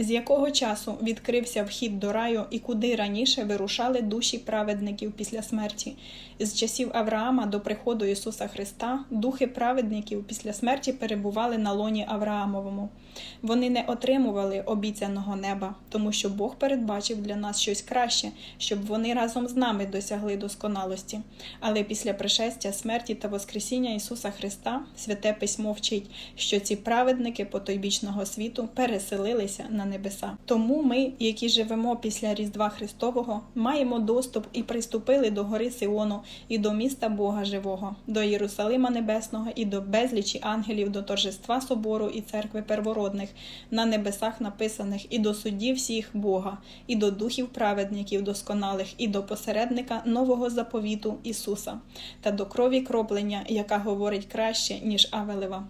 З якого часу відкрився вхід до раю і куди раніше вирушали душі праведників після смерті? З часів Авраама до приходу Ісуса Христа духи праведників після смерті перебували на лоні Авраамовому. Вони не отримували обіцяного неба, тому що Бог передбачив для нас щось краще, щоб вони разом з нами досягли досконалості. Але після пришестя, смерті та Воскресіння Ісуса Христа святе письмо вчить, що ці праведники потойбічного світу переселилися на небеса. Тому ми, які живемо після Різдва Христового, маємо доступ і приступили до гори Сиону і до міста Бога Живого, до Єрусалима Небесного і до безлічі ангелів, до торжества собору і церкви первородних, на небесах написаних, і до судів всіх Бога, і до духів праведників досконалих, і до посередника нового заповіту Ісуса, та до крові кроплення, яка говорить краще, ніж Авелева.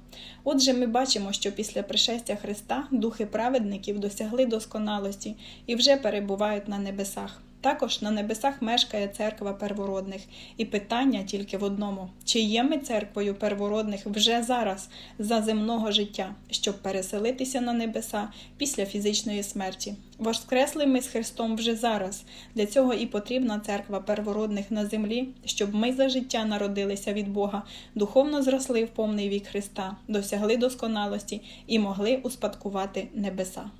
Отже, ми бачимо, що після пришестя Христа духи праведників досягли досконалості і вже перебувають на небесах. Також на небесах мешкає церква первородних, і питання тільки в одному: чи є ми церквою первородних вже зараз за земного життя, щоб переселитися на небеса після фізичної смерті? Воскресли ми з Христом вже зараз. Для цього і потрібна церква первородних на землі, щоб ми за життя народилися від Бога, духовно зросли в повний вік Христа, досягли досконалості і могли успадкувати небеса.